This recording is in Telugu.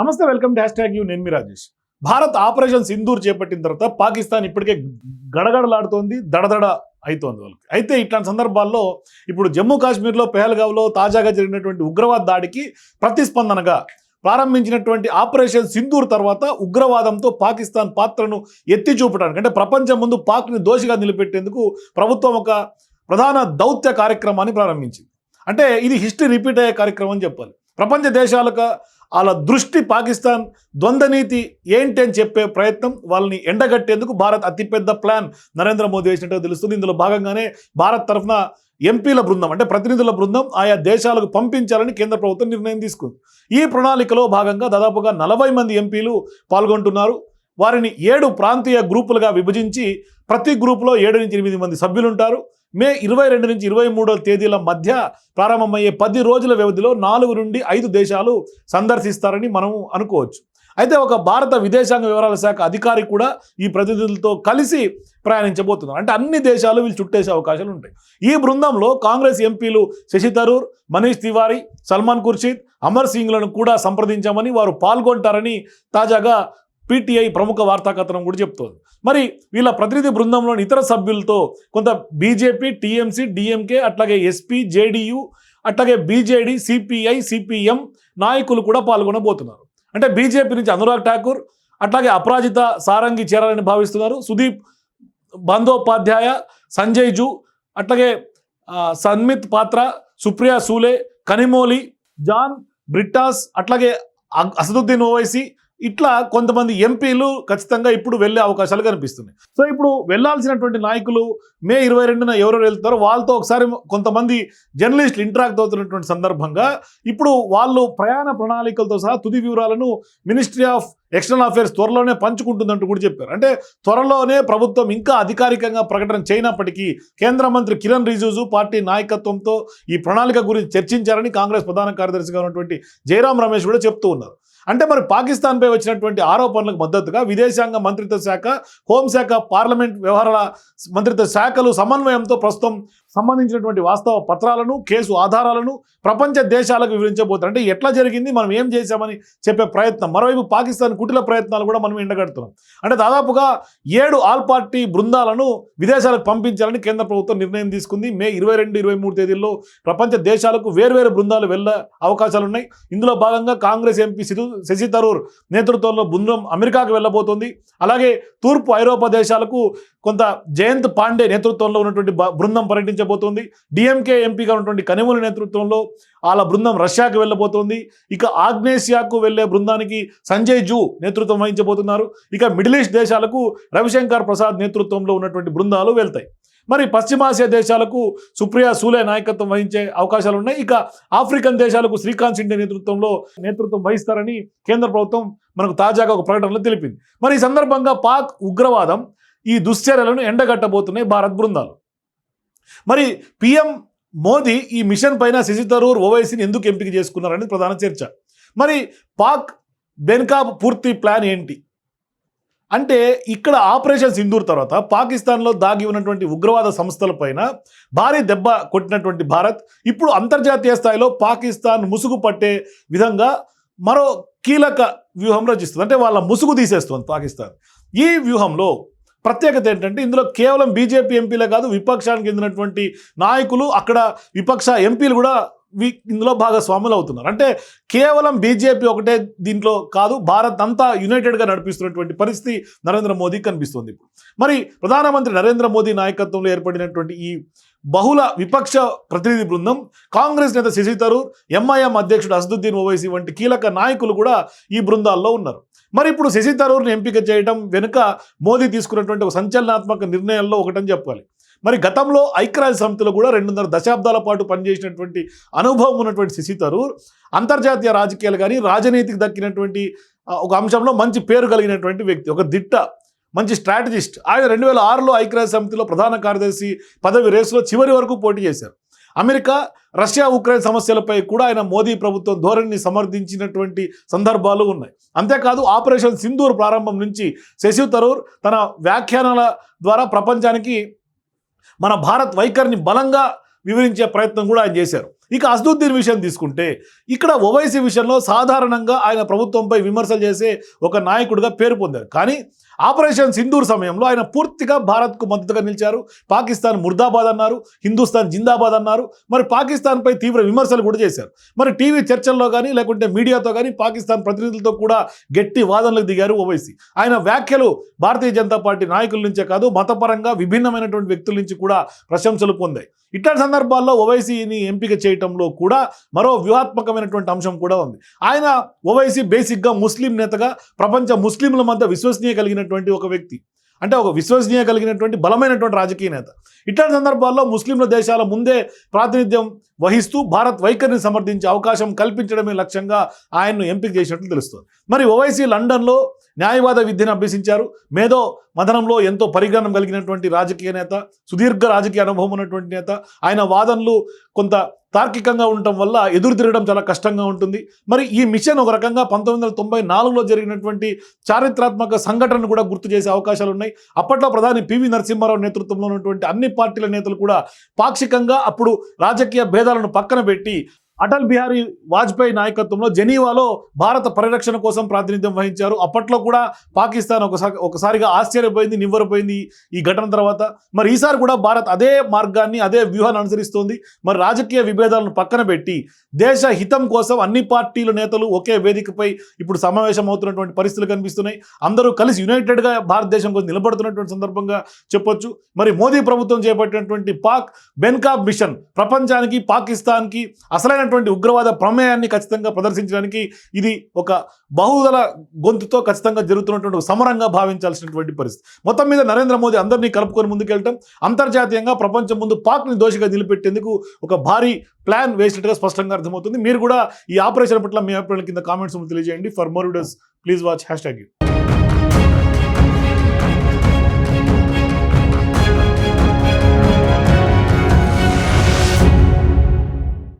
నమస్తే వెల్కమ్ డాష్ ట్యాగ్ యూ నేను మీ రాజేష్. భారత్ ఆపరేషన్ సింధూర్ చేపట్టిన తర్వాత పాకిస్తాన్ ఇప్పటికే గడగడలాడుతోంది దడదడ అవుతోంది వాళ్ళకి. అయితే ఇట్లాంటి సందర్భాల్లో ఇప్పుడు జమ్మూ కాశ్మీర్లో పెహల్గావ్లో తాజాగా జరిగినటువంటి ఉగ్రవాద దాడికి ప్రతిస్పందనగా ప్రారంభించినటువంటి ఆపరేషన్ సింధూర్ తర్వాత ఉగ్రవాదంతో పాకిస్తాన్ పాత్రను ఎత్తి చూపడానికి అంటే ప్రపంచం ముందు పాక్ని దోషిగా నిలబెట్టేందుకు ప్రభుత్వం ఒక ప్రధాన దౌత్య కార్యక్రమాన్ని ప్రారంభించింది. అంటే ఇది హిస్టరీ రిపీట్ అయ్యే కార్యక్రమం అని చెప్పాలి. ప్రపంచ దేశాలకు వాళ్ళ దృష్టి పాకిస్తాన్ ద్వంద్వనీతి ఏంటి అని చెప్పే ప్రయత్నం వాళ్ళని ఎండగట్టేందుకు భారత్ అతిపెద్ద ప్లాన్ నరేంద్ర మోదీ వేసినట్టుగా తెలుస్తుంది. ఇందులో భాగంగానే భారత్ తరఫున ఎంపీల బృందం అంటే ప్రతినిధుల బృందం ఆయా దేశాలకు పంపించాలని కేంద్ర ప్రభుత్వం నిర్ణయం తీసుకుంది. ఈ ప్రణాళికలో భాగంగా దాదాపుగా నలభై మంది ఎంపీలు పాల్గొంటున్నారు. వారిని ఏడు ప్రాంతీయ గ్రూపులుగా విభజించి ప్రతి గ్రూపులో ఏడు నుంచి ఎనిమిది మంది సభ్యులు ఉంటారు మే ఇరవై రెండు నుంచి ఇరవై మూడో తేదీల మధ్య ప్రారంభమయ్యే పది రోజుల వ్యవధిలో నాలుగు నుండి ఐదు దేశాలు సందర్శిస్తారని మనం అనుకోవచ్చు. అయితే ఒక భారత విదేశాంగ వివరాల శాఖ అధికారి కూడా ఈ ప్రతినిధులతో కలిసి ప్రయాణించబోతున్నారు. అంటే అన్ని దేశాలు వీళ్ళు చుట్టేసే అవకాశాలు ఉంటాయి. ఈ బృందంలో కాంగ్రెస్ ఎంపీలు శశి థరూర్ మనీష్ తివారీ సల్మాన్ ఖుర్షీద్ అమర్ సింగ్లను కూడా సంప్రదించామని వారు పాల్గొంటారని తాజాగా పీటీఐ ప్రముఖ వార్తాకథనం కూడా చెప్తోంది. మరి వీళ్ళ ప్రతినిధి బృందంలోని ఇతర సభ్యులతో కొంత బీజేపీ టీఎంసీ డిఎంకే అట్లాగే ఎస్పీ జేడీయూ అట్లాగే బీజేడీ సిపిఐ సిపిఎం నాయకులు కూడా పాల్గొనబోతున్నారు. అంటే బీజేపీ నుంచి అనురాగ్ ఠాకూర్ అట్లాగే అపరాజిత సారంగి చేరాలని భావిస్తున్నారు. సుదీప్ బందోపాధ్యాయ సంజయ్ జూ అట్లాగే సన్మిత్ పాత్ర సుప్రియా సూలే కనిమోలి జాన్ బ్రిటాస్ అట్లాగే అసదుద్దీన్ ఓవైసీ ఇట్లా కొంతమంది ఎంపీలు ఖచ్చితంగా ఇప్పుడు వెళ్ళే అవకాశాలు కనిపిస్తున్నాయి. సో ఇప్పుడు వెళ్ళాల్సినటువంటి నాయకులు మే ఇరవై రెండున ఎవరెవరు వెళ్తారో వాళ్ళతో ఒకసారి కొంతమంది జర్నలిస్టులు ఇంటరాక్ట్ అవుతున్నటువంటి సందర్భంగా ఇప్పుడు వాళ్ళు ప్రయాణ ప్రణాళికలతో సహా తుది వివరాలను మినిస్ట్రీ ఆఫ్ ఎక్స్టర్నల్ అఫేర్స్ త్వరలోనే పంచుకుంటుందంటూ కూడా చెప్పారు. అంటే త్వరలోనే ప్రభుత్వం ఇంకా అధికారికంగా ప్రకటన చేయనప్పటికీ కేంద్ర మంత్రి కిరణ్ రిజిజు పార్టీ నాయకత్వంతో ఈ ప్రణాళిక గురించి చర్చించారని కాంగ్రెస్ ప్రధాన కార్యదర్శిగా ఉన్నటువంటి జయరాం రమేష్ కూడా చెప్తూ ఉన్నారు. అంటే మరి పాకిస్తాన్పై వచ్చినటువంటి ఆరోపణలకు మద్దతుగా విదేశాంగ మంత్రిత్వ శాఖ హోంశాఖ పార్లమెంట్ వ్యవహారాల మంత్రిత్వ శాఖలు సమన్వయంతో ప్రస్తుతం సంబంధించినటువంటి వాస్తవ పత్రాలను కేసు ఆధారాలను ప్రపంచ దేశాలకు వివరించబోతారు అంటే ఎట్లా జరిగింది మనం ఏం చేశామని చెప్పే ప్రయత్నం. మరోవైపు పాకిస్తాన్ కుటిల ప్రయత్నాలు కూడా మనం ఎండగడుతున్నాం. అంటే దాదాపుగా ఏడు ఆల్ పార్టీ బృందాలను విదేశాలకు పంపించాలని కేంద్ర ప్రభుత్వం నిర్ణయం తీసుకుంది. మే ఇరవై రెండు ఇరవై మూడు తేదీల్లో ప్రపంచ దేశాలకు వేర్వేరు బృందాలు వెళ్ళ అవకాశాలు ఉన్నాయి. ఇందులో భాగంగా కాంగ్రెస్ ఎంపీ సిధు శశి తరూర్ నేతృత్వంలో బృందం అమెరికాకు వెళ్ళబోతోంది. అలాగే తూర్పు ఐరోపా దేశాలకు కొంత జయంత్ పాండే నేతృత్వంలో ఉన్నటువంటి బృందం బృందం పర్యటించబోతోంది డిఎంకే ఎంపీగా ఉన్నటువంటి కనిమూలి నేతృత్వంలో వాళ్ళ బృందం రష్యాకు వెళ్ళబోతోంది. ఇక ఆగ్నేసియాకు వెళ్ళే బృందానికి సంజయ్ జూ నేతృత్వం వహించబోతున్నారు. ఇక మిడిల్ ఈస్ట్ దేశాలకు రవిశంకర్ ప్రసాద్ నేతృత్వంలో ఉన్నటువంటి బృందాలు వెళ్తాయి. మరి పశ్చిమాసియా దేశాలకు సుప్రియా సూలే నాయకత్వం వహించే అవకాశాలు ఉన్నాయి. ఇక ఆఫ్రికన్ దేశాలకు శ్రీకాంత్ సిండే నేతృత్వంలో నేతృత్వం వహిస్తారని కేంద్ర ప్రభుత్వం మనకు తాజాగా ఒక ప్రకటనలో తెలిపింది. మరి ఈ సందర్భంగా పాక్ ఉగ్రవాదం ఈ దుశ్చర్యలను ఎండగట్టబోతున్నాయి భారత్ బృందాలు. మరి పిఎం మోదీ ఈ మిషన్ పైన శశి తరూర్ ఓవైసీని ఎందుకు ఎంపిక చేసుకున్నారనేది ప్రధాన చర్చ. మరి పాక్ బెన్కా పూర్తి ప్లాన్ ఏంటి? అంటే ఇక్కడ ఆపరేషన్ సింధూర్ తర్వాత పాకిస్తాన్లో దాగి ఉన్నటువంటి ఉగ్రవాద సంస్థలపైన భారీ దెబ్బ కొట్టినటువంటి భారత్ ఇప్పుడు అంతర్జాతీయ స్థాయిలో పాకిస్తాన్ ముసుగు పట్టే విధంగా మరో కీలక వ్యూహం రచిస్తుంది. అంటే వాళ్ళ ముసుగు తీసేస్తుంది పాకిస్తాన్. ఈ వ్యూహంలో ప్రత్యేకత ఏంటంటే ఇందులో కేవలం బీజేపీ ఎంపీలే కాదు విపక్షానికి చెందినటువంటి నాయకులు అక్కడ విపక్ష ఎంపీలు కూడా ఇందులో భాగస్వాములు అవుతున్నారు. అంటే కేవలం బీజేపీ ఒకటే దీంట్లో కాదు భారత్ అంతా యునైటెడ్గా నడిపిస్తున్నటువంటి పరిస్థితి నరేంద్ర మోదీ కనిపిస్తుంది ఇప్పుడు. మరి ప్రధానమంత్రి నరేంద్ర మోదీ నాయకత్వంలో ఏర్పడినటువంటి ఈ బహుళ విపక్ష ప్రతినిధి బృందం కాంగ్రెస్ నేత శశి థరూర్ ఎంఐఎం అధ్యక్షుడు అసదుద్దీన్ ఓవైసీ వంటి కీలక నాయకులు కూడా ఈ బృందాల్లో ఉన్నారు. మరి ఇప్పుడు శశి థరూర్ని ఎంపిక చేయడం వెనుక మోదీ తీసుకున్నటువంటి ఒక సంచలనాత్మక నిర్ణయాల్లో ఒకటని చెప్పాలి. మరి గతంలో ఐక్యరాజ్య సమితిలో కూడా రెండున్నర దశాబ్దాల పాటు పనిచేసినటువంటి అనుభవం ఉన్నటువంటి శశి తరూర్ అంతర్జాతీయ రాజకీయాలు కానీ రాజనీతికి దక్కినటువంటి ఒక అంశంలో మంచి పేరు కలిగినటువంటి వ్యక్తి ఒక దిట్ట మంచి స్ట్రాటజిస్ట్. ఆయన రెండు వేల ఆరులో ఐక్యరాజ్య సమితిలో ప్రధాన కార్యదర్శి పదవి రేసులో చివరి వరకు పోటీ చేశారు. అమెరికా రష్యా ఉక్రెయిన్ సమస్యలపై కూడా ఆయన మోదీ ప్రభుత్వం ధోరణిని సమర్థించినటువంటి సందర్భాలు ఉన్నాయి. అంతేకాదు ఆపరేషన్ సింధూర్ ప్రారంభం నుంచి శశి తరూర్ తన వ్యాఖ్యానాల ద్వారా ప్రపంచానికి మన భారత్ వైఖరిని బలంగా వివరించే ప్రయత్నం కూడా ఆయన చేశారు. ఇక అసదుద్దీన్ విషయం తీసుకుంటే ఇక్కడ ఓవైసీ విషయంలో సాధారణంగా ఆయన ప్రభుత్వంపై విమర్శలు చేసే ఒక నాయకుడిగా పేరు పొందారు. కానీ ఆపరేషన్ సింధూర్ సమయంలో ఆయన పూర్తిగా భారత్కు మద్దతుగా నిలిచారు. పాకిస్తాన్ ముర్దాబాద్ అన్నారు హిందుస్థాన్ జిందాబాద్ అన్నారు. మరి పాకిస్తాన్పై తీవ్ర విమర్శలు కూడా చేశారు. మరి టీవీ చర్చల్లో కానీ లేకుంటే మీడియాతో కానీ పాకిస్తాన్ ప్రతినిధులతో కూడా గట్టి వాదనలకు దిగారు ఓవైసీ. ఆయన వ్యాఖ్యలు భారతీయ జనతా పార్టీ నాయకుల నుంచే కాదు మతపరంగా విభిన్నమైనటువంటి వ్యక్తుల నుంచి కూడా ప్రశంసలు పొందాయి. ఇట్లాంటి సందర్భాల్లో ఓవైసీని ఎంపిక చేయటంలో కూడా మరో వ్యూహాత్మకమైనటువంటి అంశం కూడా ఉంది. ఆయన ఓవైసీ బేసిక్గా ముస్లిం నేతగా ప్రపంచ ముస్లింల మధ్య విశ్వసనీయ కలిగినటువంటి ఒక వ్యక్తి. అంటే ఒక విశ్వసనీయ కలిగినటువంటి బలమైనటువంటి రాజకీయ నేత. ఇట్లాంటి సందర్భాల్లో ముస్లింల దేశాల ముందే ప్రాతినిధ్యం వహిస్తూ భారత్ వైఖరిని సమర్థించే అవకాశం కల్పించడమే లక్ష్యంగా ఆయన్ను ఎంపిక చేసినట్లు తెలుస్తుంది. మరి ఓవైసీ లండన్లో న్యాయవాద విద్యను అభ్యసించారు. మేధో మదనంలో ఎంతో పరిజ్ఞానం కలిగినటువంటి రాజకీయ నేత సుదీర్ఘ రాజకీయ అనుభవం ఉన్నటువంటి నేత ఆయన వాదనలు కొంత తార్కికంగా ఉండటం వల్ల ఎదురు తిరగడం చాలా కష్టంగా ఉంటుంది. మరి ఈ మిషన్ ఒక రకంగా పంతొమ్మిది వందల తొంభై నాలుగులో జరిగినటువంటి చారిత్రాత్మక సంఘటనను కూడా గుర్తు చేసే అవకాశాలు ఉన్నాయి. అప్పట్లో ప్రధాని పివి నరసింహారావు నేతృత్వంలో ఉన్నటువంటి అన్ని పార్టీల నేతలు కూడా పాక్షికంగా అప్పుడు రాజకీయ భేదాలను పక్కన పెట్టి అటల్ బిహారీ వాజ్పేయి నాయకత్వంలో జెనీవాలో భారత పరిరక్షణ కోసం ప్రాతినిధ్యం వహించారు. అప్పట్లో కూడా పాకిస్తాన్ ఒకసారి ఒకసారిగా ఆశ్చర్యపోయింది నివ్వరపోయింది ఈ ఘటన తర్వాత. మరి ఈసారి కూడా భారత్ అదే మార్గాన్ని అదే వ్యూహాన్ని అనుసరిస్తోంది. మరి రాజకీయ విభేదాలను పక్కన పెట్టి దేశ హితం కోసం అన్ని పార్టీల నేతలు ఒకే వేదికపై ఇప్పుడు సమావేశం అవుతున్నటువంటి పరిస్థితులు కనిపిస్తున్నాయి. అందరూ కలిసి యునైటెడ్గా భారతదేశం కోసం నిలబడుతున్నటువంటి సందర్భంగా చెప్పొచ్చు. మరి మోదీ ప్రభుత్వం చేపట్టినటువంటి పాక్ బెన్కాబ్ మిషన్ ప్రపంచానికి పాకిస్తాన్కి ఉన్నటువంటి ఉగ్రవాద ప్రమేయాన్ని ఖచ్చితంగా ప్రదర్శించడానికి ఇది ఒక బహుదల గొంతుతో ఖచ్చితంగా జరుగుతున్నటువంటి ఒక సమరంగా భావించాల్సినటువంటి పరిస్థితి. మొత్తం మీద నరేంద్ర మోదీ అందరినీ కలుపుకొని ముందుకెళ్ళటం అంతర్జాతీయంగా ప్రపంచం ముందు పాక్ని దోషిగా నిలబెట్టేందుకు ఒక భారీ ప్లాన్ వేసినట్టుగా స్పష్టంగా అర్థమవుతుంది. మీరు కూడా ఈ ఆపరేషన్ పట్ల మీ అభిప్రాయాల కింద కామెంట్స్ తెలియజేయండి. For more videos please watch hashtag